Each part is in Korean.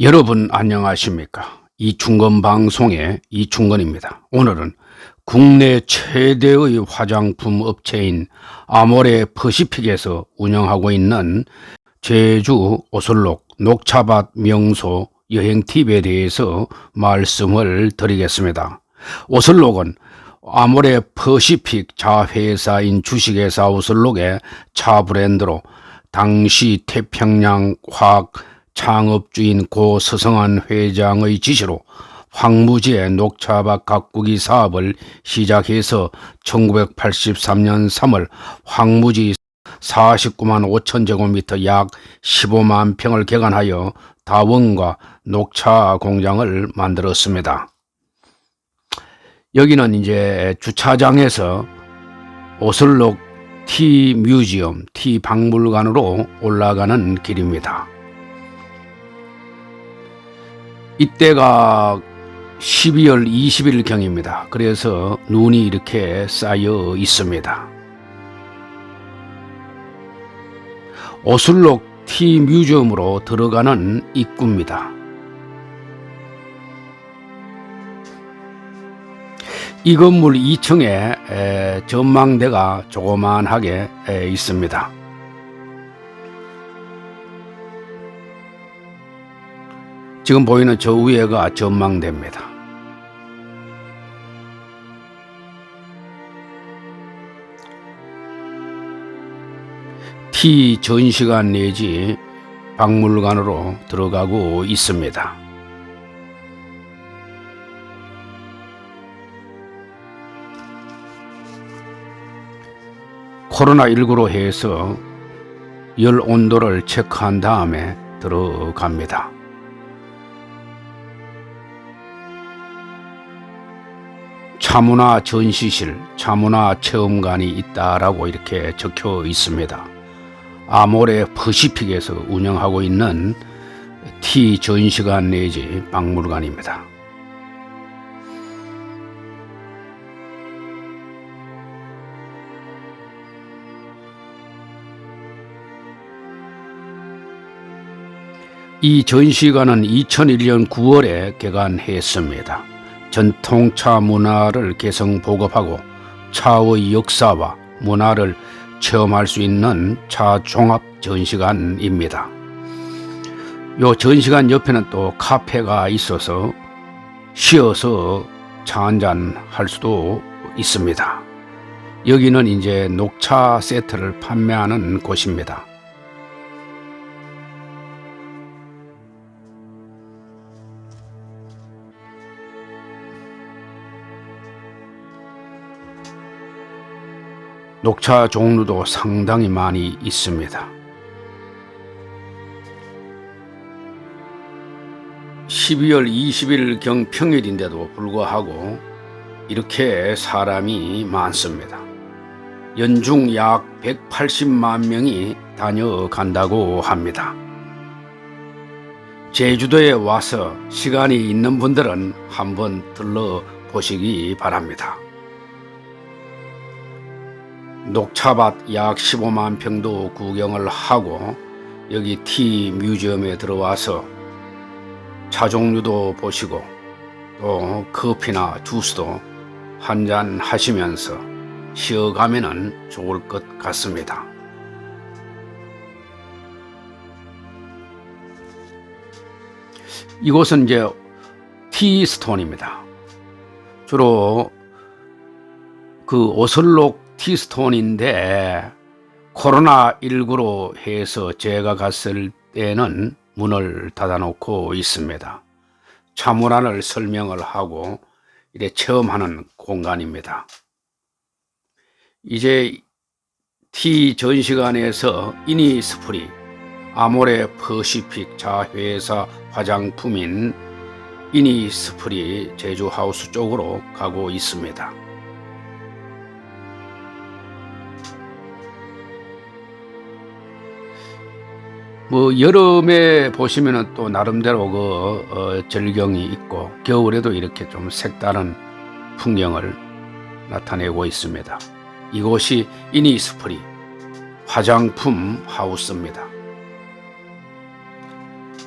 여러분 안녕하십니까? 이충건 방송의 이충건입니다. 오늘은 국내 최대의 화장품 업체인 아모레 퍼시픽에서 운영하고 있는 제주 오슬록 녹차밭 명소 여행 팁에 대해서 말씀을 드리겠습니다. 오슬록은 아모레 퍼시픽 자회사인 주식회사 오슬록의 차 브랜드로 당시 태평양 화학 창업주인 고 서성한 회장의 지시로 황무지의 녹차밭 가꾸기 사업을 시작해서 1983년 3월 황무지 49만 5천 제곱미터 약 15만 평을 개간하여 다원과 녹차 공장을 만들었습니다. 여기는 이제 주차장에서 오슬록 티 뮤지엄, 티 박물관으로 올라가는 길입니다. 이때가 12월 20일 경입니다. 그래서 눈이 이렇게 쌓여 있습니다. 오슬록 티 뮤지엄으로 들어가는 입구입니다. 이 건물 2층에 전망대가 조그만하게 에, 있습니다. 지금 보이는 저 위에가 전망대입니다. T 전시관 내지 박물관으로 들어가고 있습니다. 코로나19로 해서 열 온도를 체크한 다음에 들어갑니다. 차문화 전시실, 차문화 체험관이 있다라고 이렇게 적혀 있습니다. 아모레 퍼시픽에서 운영하고 있는 T 전시관 내지 박물관입니다. 이 전시관은 2001년 9월에 개관했습니다. 전통차 문화를 개성 보급하고 차의 역사와 문화를 체험할 수 있는 차 종합 전시관입니다. 요 전시관 옆에는 또 카페가 있어서 쉬어서 차 한잔 할 수도 있습니다. 여기는 이제 녹차 세트를 판매하는 곳입니다. 녹차 종류도 상당히 많이 있습니다. 12월 20일 경 평일인데도 불구하고 이렇게 사람이 많습니다. 연중 약 180만 명이 다녀간다고 합니다. 제주도에 와서 시간이 있는 분들은 한번 들러 보시기 바랍니다. 녹차밭 약 15만 평도 구경을 하고 여기 티 뮤지엄에 들어와서 차 종류도 보시고 또 커피나 주스도 한 잔 하시면서 쉬어가면 좋을 것 같습니다. 이곳은 이제 티스톤입니다. 주로 그 오슬록 티스톤인데 코로나19로 해서 제가 갔을 때는 문을 닫아놓고 있습니다. 차문화를 설명을 하고 이래 체험하는 공간입니다. 이제 티 전시관에서 이니스프리 아모레 퍼시픽 자회사 화장품인 이니스프리 제주하우스 쪽으로 가고 있습니다. 뭐 여름에 보시면은 또 나름대로 그 어, 절경이 있고 겨울에도 이렇게 좀 색다른 풍경을 나타내고 있습니다. 이곳이 이니스프리 화장품 하우스입니다.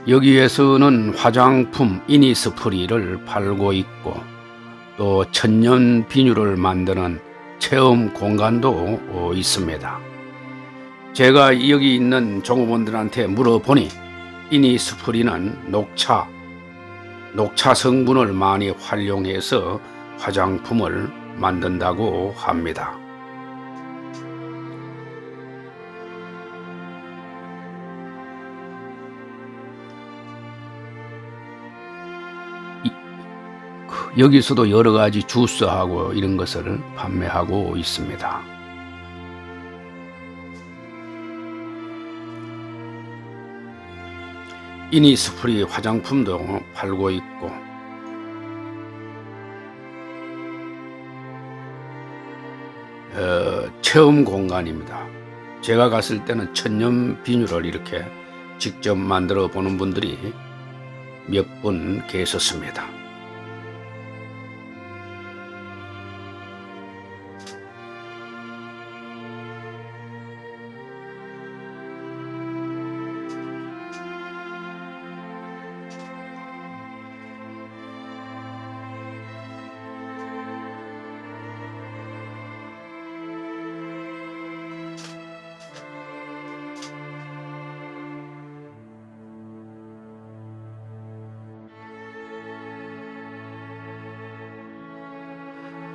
여기에서는 화장품 이니스프리를 팔고 있고 또 천연 비누를 만드는 체험 공간도 어, 있습니다. 제가 여기 있는 종업원들한테 물어보니 이니 스프리는 녹차, 녹차 성분을 많이 활용해서 화장품을 만든다고 합니다. 그 여기서도 여러 가지 주스하고 이런 것을 판매하고 있습니다. 이니스프리 화장품도 팔고 있고 어, 체험 공간입니다. 제가 갔을 때는 천연 비누를 이렇게 직접 만들어 보는 분들이 몇 분 계셨습니다.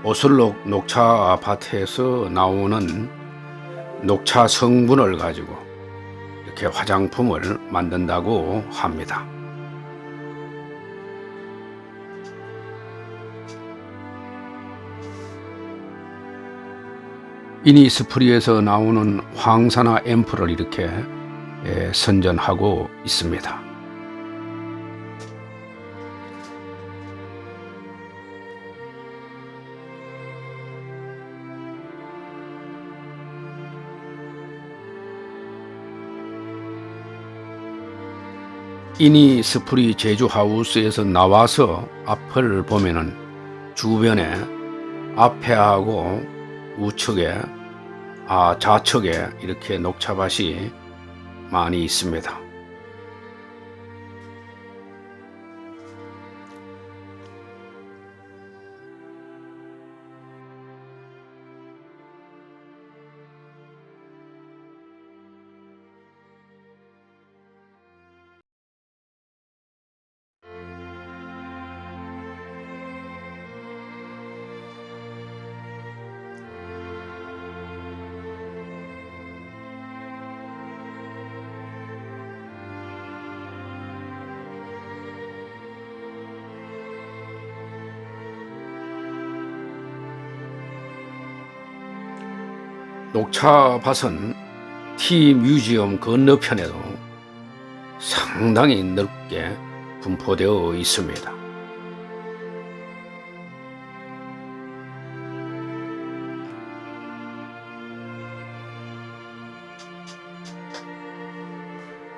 오슬록 녹차 밭에서 나오는 녹차 성분을 가지고 이렇게 화장품을 만든다고 합니다. 이니스프리에서 나오는 황산화 앰플을 이렇게 예, 선전하고 있습니다. 이니 스프리 제주 하우스에서 나와서 앞을 보면은 주변에 앞에하고 우측에 아 좌측에 이렇게 녹차밭이 많이 있습니다. 녹차밭은 티 뮤지엄 건너편에도 상당히 넓게 분포되어 있습니다.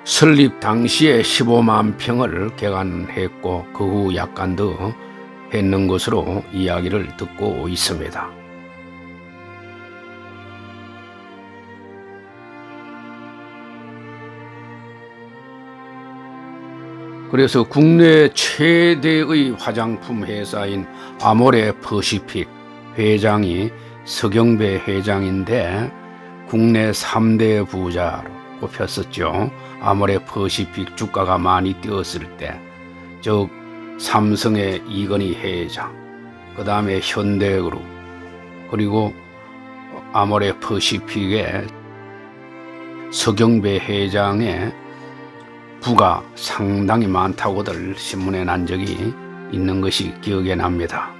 설립 당시에 15만 평을 개간했고 그 후 약간 더 했는 것으로 이야기를 듣고 있습니다. 그래서 국내 최대의 화장품 회사인 아모레 퍼시픽 회장이 서경배 회장인데 국내 3대 부자로 꼽혔었죠. 아모레 퍼시픽 주가가 많이 뛰었을 때, 즉 삼성의 이건희 회장, 그 다음에 현대그룹, 그리고 아모레 퍼시픽의 서경배 회장의 부가 상당히 많다고들 신문에 난 적이 있는 것이 기억에 납니다.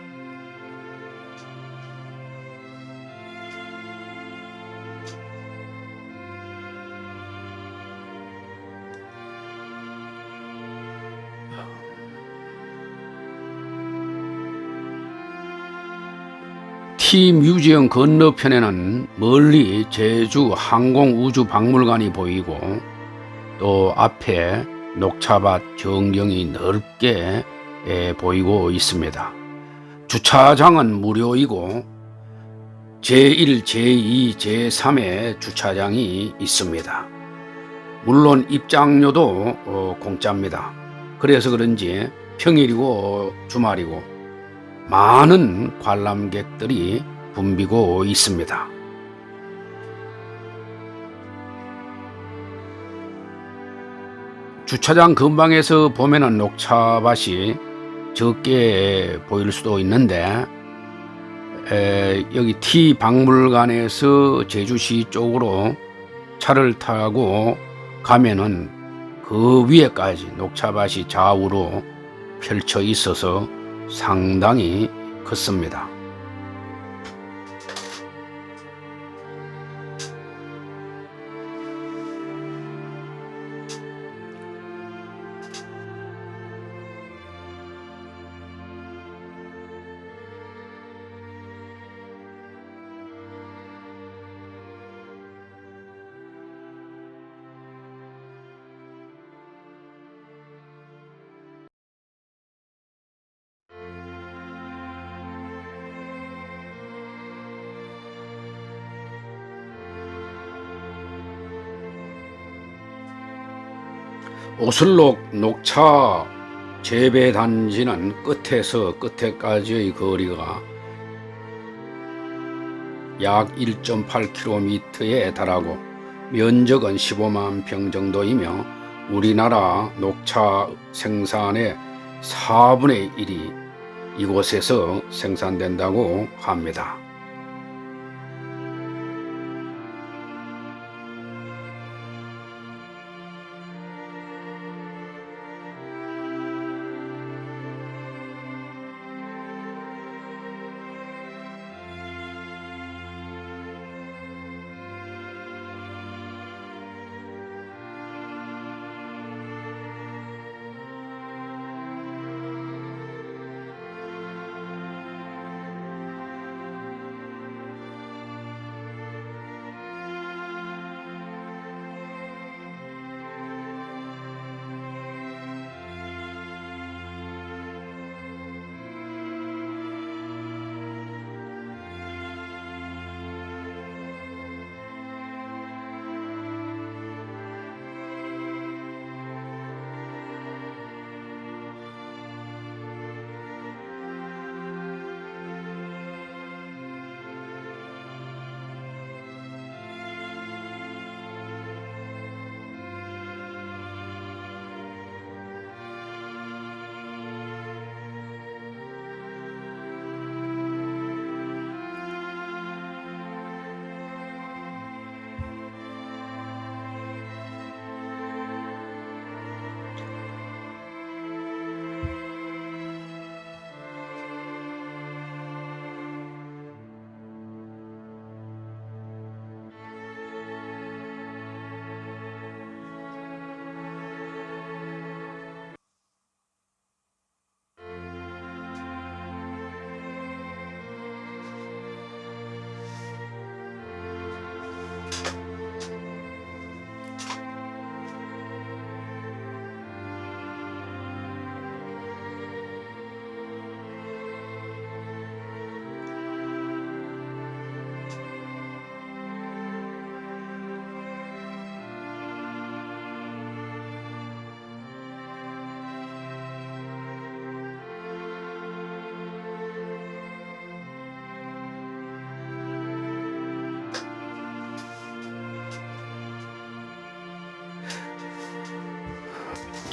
티 뮤지엄 건너편에는 멀리 제주 항공우주박물관이 보이고 또 앞에 녹차밭 전경이 넓게 예, 보이고 있습니다. 주차장은 무료이고 제1, 제2, 제3의 주차장이 있습니다. 물론 입장료도 어, 공짜입니다. 그래서 그런지 평일이고 주말이고 많은 관람객들이 붐비고 있습니다. 주차장 근방에서 보면은 녹차밭이 적게 보일 수도 있는데 에, 여기 T 박물관에서 제주시 쪽으로 차를 타고 가면은 그 위에까지 녹차밭이 좌우로 펼쳐 있어서 상당히 컸습니다. 오슬록 녹차 재배 단지는 끝에서 끝에까지의 거리가 약 1.8km에 달하고 면적은 15만 평 정도이며 우리나라 녹차 생산의 4분의 1이 이곳에서 생산된다고 합니다.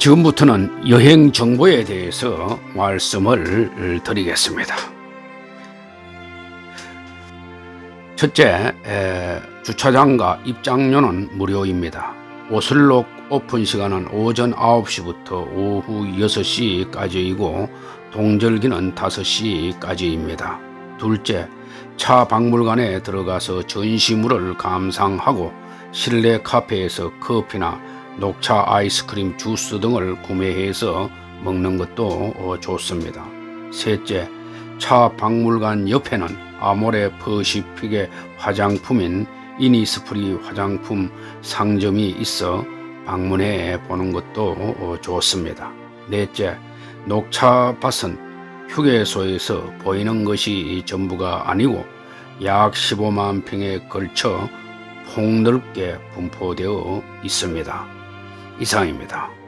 지금부터는 여행 정보에 대해서 말씀을 드리겠습니다. 첫째, 에, 주차장과 입장료는 무료입니다. 오슬록 오픈 시간은 오전 9시부터 오후 6시까지이고 동절기는 5시까지입니다. 둘째, 차 박물관에 들어가서 전시물을 감상하고 실내 카페에서 커피나 녹차 아이스크림 주스 등을 구매해서 먹는 것도 어, 좋습니다. 셋째, 차 박물관 옆에는 아모레 퍼시픽의 화장품인 이니스프리 화장품 상점이 있어 방문해 보는 것도 어, 좋습니다. 넷째, 녹차밭은 휴게소에서 보이는 것이 전부가 아니고 약 15만 평에 걸쳐 폭넓게 분포되어 있습니다. 이상입니다.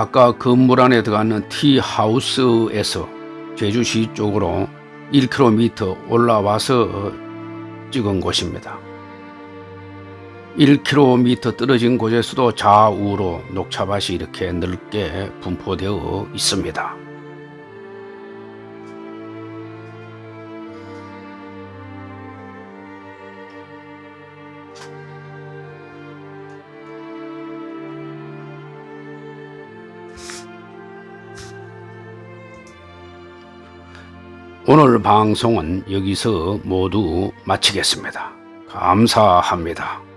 아까 건물 안에 들어가는 티하우스에서 제주시 쪽으로 1km 올라와서 찍은 곳입니다. 1km 떨어진 곳에서도 좌우로 녹차밭이 이렇게 넓게 분포되어 있습니다. 오늘 방송은 여기서 모두 마치겠습니다. 감사합니다.